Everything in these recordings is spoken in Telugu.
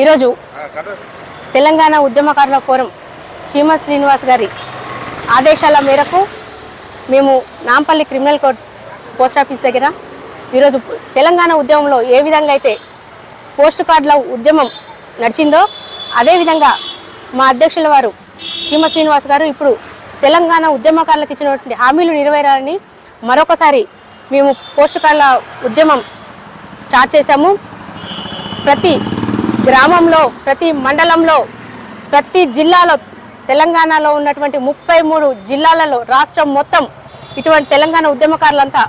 ఈరోజు తెలంగాణ ఉద్యమకారుల ఫోరం చీమ శ్రీనివాస్ గారి ఆదేశాల మేరకు మేము Nampally criminal court post office దగ్గర ఈరోజు తెలంగాణ ఉద్యమంలో ఏ విధంగా అయితే పోస్ట్ కార్డుల ఉద్యమం నడిచిందో అదేవిధంగా మా అధ్యక్షుల వారు చీమ శ్రీనివాస్ గారు ఇప్పుడు తెలంగాణ ఉద్యమకారులకు ఇచ్చినటువంటి హామీలు నెరవేరాలని మరొకసారి మేము పోస్ట్ కార్డుల ఉద్యమం స్టార్ట్ చేశాము. ప్రతి గ్రామంలో ప్రతి మండలంలో ప్రతి జిల్లాలో తెలంగాణలో ఉన్నటువంటి ముప్పై మూడు జిల్లాలలో రాష్ట్రం మొత్తం ఇటువంటి తెలంగాణ ఉద్యమకారులంతా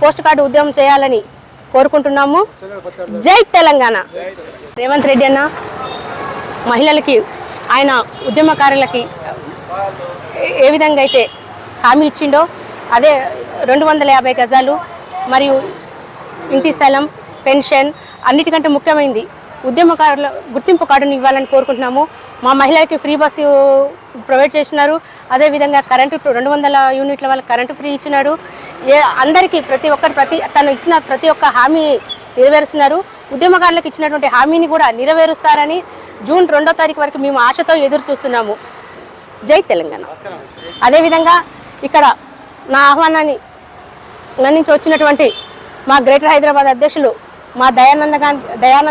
పోస్ట్ కార్డు ఉద్యమం చేయాలని కోరుకుంటున్నాము. జై తెలంగాణ! రేవంత్ రెడ్డి అన్న మహిళలకి ఆయన ఉద్యమకారులకి ఏ- విధంగా అయితే హామీ ఇచ్చిండో అదే రెండు వందల యాభై గజాలు మరియు ఇంటి స్థలం పెన్షన్ అన్నిటికంటే ముఖ్యమైనది ఉద్యమకారుల గుర్తింపు కార్డుని ఇవ్వాలని కోరుకుంటున్నాము. మా మహిళలకి ఫ్రీ బస్సు ప్రొవైడ్ చేసినారు అదేవిధంగా కరెంటు రెండు వందల యూనిట్ల వాళ్ళకి కరెంటు ఫ్రీ ఇచ్చినారు. ఏ అందరికీ ప్రతి ఒక్కరు ప్రతి తను ఇచ్చిన ప్రతి ఒక్క హామీ నెరవేరుస్తున్నారు. ఉద్యమకారులకు ఇచ్చినటువంటి హామీని కూడా నెరవేరుస్తారని జూన్ రెండో తారీఖు వరకు మేము ఆశతో ఎదురు చూస్తున్నాము. జై తెలంగాణ. అదేవిధంగా ఇక్కడ నా ఆహ్వానాన్ని నా నుంచి వచ్చినటువంటి మా గ్రేటర్ హైదరాబాద్ అధ్యక్షులు మా దయానంద గారి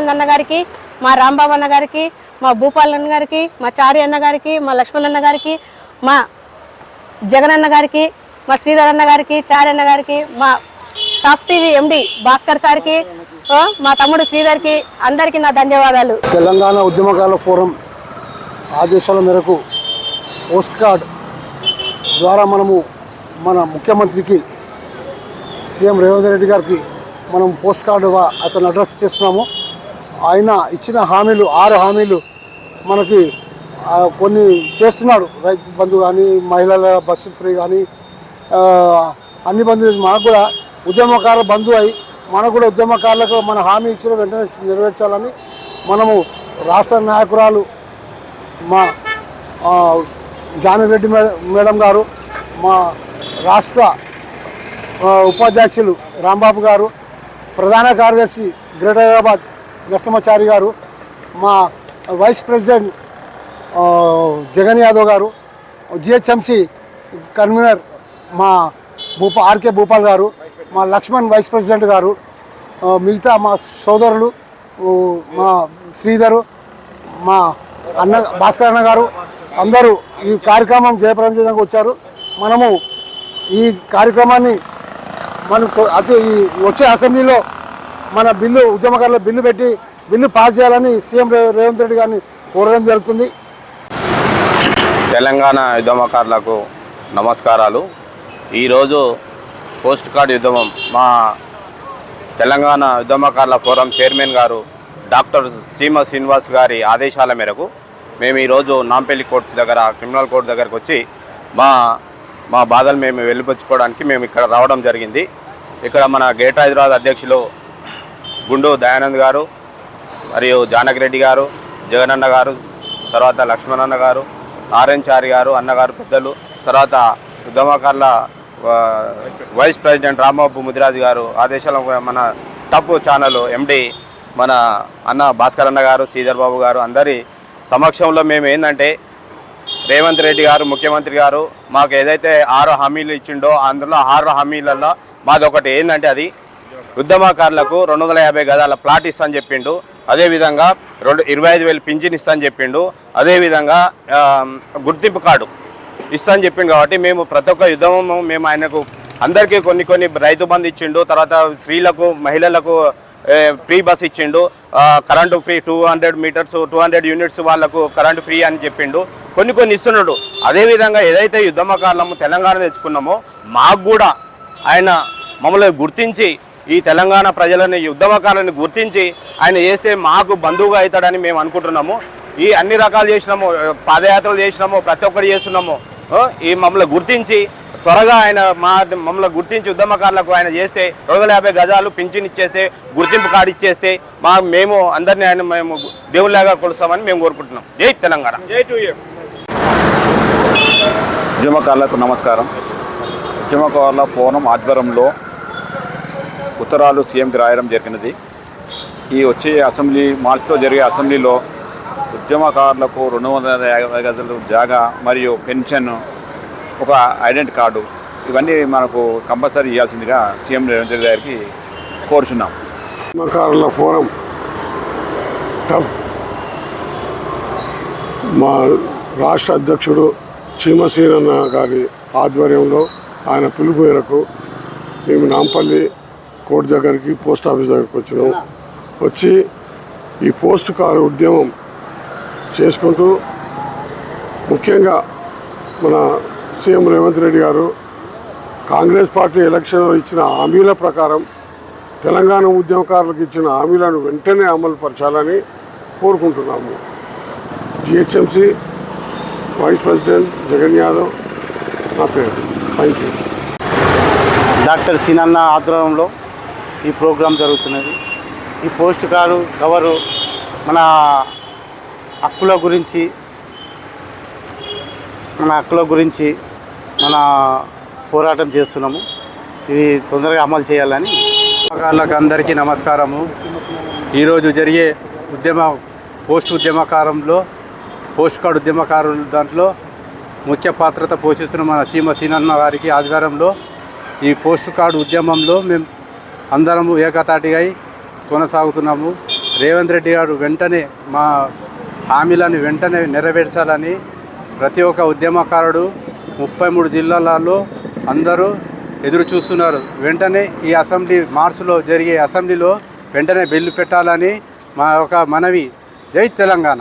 అన్న గారికి మా రాంబాబు అన్న గారికి మా భూపాల్ అన్న గారికి మా చారి అన్న గారికి మా లక్ష్మణ్ అన్న గారికి మా జగన్ అన్న గారికి మా శ్రీధర్ అన్న గారికి చారి అన్న గారికి మా టాప్ టీవీ ఎండి భాస్కర్ సార్కి మా తమ్ముడు శ్రీధర్కి అందరికీ నా ధన్యవాదాలు. తెలంగాణ ఉద్యమకాల ఫోరం ఆదేశాల మేరకు పోస్ట్ కార్డ్ ద్వారా మనము మన ముఖ్యమంత్రికి సీఎం రేవంత్ రెడ్డి గారికి మనం పోస్ట్ కార్డు అతను అడ్రస్ చేస్తున్నాము. ఆయన ఇచ్చిన హామీలు ఆరు హామీలు మనకి కొన్ని చేస్తున్నాడు. రైతు బంధు కానీ మహిళల బస్సు ఫ్రీ కానీ అన్ని బంధువులు మనకు కూడా ఉద్యమకారుల బంధు అయి మనకు కూడా ఉద్యమకారులకు మన హామీ ఇచ్చిన వెంటనే నెరవేర్చాలని మనము రాష్ట్ర నాయకురాలు మా జానరెడ్డి మేడం గారు మా రాష్ట్ర ఉపాధ్యక్షులు రాంబాబు గారు ప్రధాన కార్యదర్శి గ్రేటర్ హైదరాబాద్ నరసింహచారి గారు మా vice president Jagan Yadav garu GHMC convenor మా భూపా ఆర్కే భూపాల్ గారు మా లక్ష్మణ్ వైస్ ప్రెసిడెంట్ గారు మిగతా మా సోదరులు మా శ్రీధరు మా అన్న భాస్కర్ అన్న గారు అందరూ ఈ కార్యక్రమం జయప్రదం చేయడానికి వచ్చారు. మనము ఈ కార్యక్రమాన్ని మనకు అతి ఈ వచ్చే అసెంబ్లీలో మన బిల్లు ఉద్యమకారుల బిల్లు పెట్టి బిల్లు పాస్ చేయాలని సీఎం రేవంత్ రెడ్డి గారిని కోరడం జరుగుతుంది. తెలంగాణ ఉద్యమకారులకు నమస్కారాలు. ఈరోజు పోస్ట్ కార్డ్ ఉద్యమం మా తెలంగాణ ఉద్యమకారుల ఫోరం చైర్మన్ గారు డాక్టర్ చీమ శ్రీనివాస్ గారి ఆదేశాల మేరకు మేము ఈరోజు నాంపల్లి కోర్టు దగ్గర క్రిమినల్ కోర్టు దగ్గరకు వచ్చి మా మా బాధలు మేము వెళ్ళిపుచ్చుకోవడానికి మేము ఇక్కడ రావడం జరిగింది. ఇక్కడ మన గేట్ హైదరాబాద్ అధ్యక్షులు గుండు దయానంద్ గారు మరియు జానకిరెడ్డి గారు జగనన్న గారు తర్వాత లక్ష్మణన్న గారు ఆర్ఎన్ చారి గారు అన్నగారు పెద్దలు తర్వాత ఉద్యమకారుల వైస్ ప్రెసిడెంట్ రామబాబు ముదిరాజు గారు ఆదేశాల మన టప్ ఛానల్ ఎండి మన అన్న భాస్కర్ అన్న గారు శ్రీధర్ బాబు గారు అందరి సమక్షంలో మేము ఏంటంటే రేవంత్ రెడ్డి గారు ముఖ్యమంత్రి గారు మాకు ఏదైతే ఆరు హామీలు ఇచ్చిండో అందులో ఆరు హామీలలో మాది ఒకటి ఏంటంటే అది ఉద్యమకారులకు రెండు వందల యాభై గదాల ప్లాట్ ఇస్తా అని చెప్పిండు అదేవిధంగా రెండు ఇరవై ఐదు వేలు పింఛన్ ఇస్తా అని చెప్పిండు అదేవిధంగా గుర్తింపు కార్డు ఇస్తా అని చెప్పిండు కాబట్టి మేము ప్రతి ఒక్క యుద్ధము మేము ఆయనకు అందరికీ కొన్ని కొన్ని రైతు బంధు ఇచ్చిండు. తర్వాత స్త్రీలకు మహిళలకు ఫ్రీ బస్ ఇచ్చిండు. Current free two hundred meters two hundred units వాళ్ళకు కరెంటు ఫ్రీ అని చెప్పిండు. కొన్ని కొన్ని ఇస్తున్నాడు. అదేవిధంగా ఏదైతే యుద్ధమకాలము తెలంగాణ తెచ్చుకున్నామో మాకు కూడా ఆయన మమ్మల్ని గుర్తించి ఈ తెలంగాణ ప్రజలని యుద్ధమకాలను గుర్తించి ఆయన చేస్తే మాకు బంధువుగా అవుతాడని మేము అనుకుంటున్నాము. ఈ అన్ని రకాలు చేసినాము పాదయాత్రలు చేసినాము ప్రతి ఒక్కరు చేస్తున్నాము. ఈ మమ్మల్ని గుర్తించి త్వరగా ఆయన మా మమ్మల్ని గుర్తించి ఉద్యమకారులకు ఆయన చేస్తే రెండు యాభై గజాలు పింఛన్ ఇచ్చేస్తే గుర్తింపు కార్డు ఇచ్చేస్తే మా మేము అందరినీ ఆయన మేము దేవుళ్ళగా కొలుస్తామని మేము కోరుకుంటున్నాం. జై తెలంగాణ. జై టు ఉద్యమకారులకు నమస్కారం. ఉద్యమకారుల ఫోరం ఆధ్వర్యంలో ఉత్తరాలు సీఎంకి రాయడం జరిగినది. ఈ వచ్చే అసెంబ్లీ మార్చిలో జరిగే అసెంబ్లీలో ఉద్యమకారులకు రెండు వందల యాభై గజాలు జాగా మరియు పెన్షన్ ఒక ఐడెంటి కార్డు ఇవన్నీ మనకు కంపల్సరీ ఇవ్వాల్సిందిగా సీఎం రేవంత్ రెడ్డి గారికి కోరుచున్నాం. ఉద్యమకారుల ఫోరం టప్ మా రాష్ట్ర అధ్యక్షుడు చీమసీనన్న గారి ఆధ్వర్యంలో ఆయన పిలుపు మేరకు మేము నాంపల్లి కోర్టు దగ్గరికి పోస్ట్ ఆఫీస్ దగ్గరికి వచ్చినాం. వచ్చి ఈ పోస్ట్ కారు ఉద్యమం చేసుకుంటూ ముఖ్యంగా మన సీఎం రేవంత్ రెడ్డి గారు కాంగ్రెస్ పార్టీ ఎలక్షన్లో ఇచ్చిన హామీల ప్రకారం తెలంగాణ ఉద్యమకారులకు ఇచ్చిన హామీలను వెంటనే అమలు పరచాలని కోరుకుంటున్నాము. GHMC vice president Jagan Yadav నా పేరు. Thank you. డాక్టర్ సినన్న ఆధ్వర్యంలో ఈ ప్రోగ్రాం జరుగుతున్నది. ఈ పోస్ట్ కారు కవరు మన హక్కుల గురించి మన హక్కుల గురించి మన పోరాటం చేస్తున్నాము. ఇది తొందరగా అమలు చేయాలని ఉద్యమకారులకు అందరికీ నమస్కారము. ఈరోజు జరిగే ఉద్యమ పోస్ట్ ఉద్యమకారంలో పోస్ట్ కార్డు ఉద్యమకారుల దాంట్లో ముఖ్య పాత్రత పోషిస్తున్న మన చీమ సీనన్న గారికి ఆధ్వర్యంలో ఈ పోస్ట్ కార్డు ఉద్యమంలో మేము అందరము ఏకతాటిగా కొనసాగుతున్నాము. రేవంత్ రెడ్డి గారు వెంటనే మా హామీలను వెంటనే నెరవేర్చాలని ప్రతి ఒక్క ఉద్యమకారుడు ముప్పై మూడు జిల్లాలలో అందరూ ఎదురు చూస్తున్నారు. వెంటనే ఈ అసెంబ్లీ మార్చిలో జరిగే అసెంబ్లీలో వెంటనే బిల్లు పెట్టాలని మా ఒక మనవి. జై తెలంగాణ.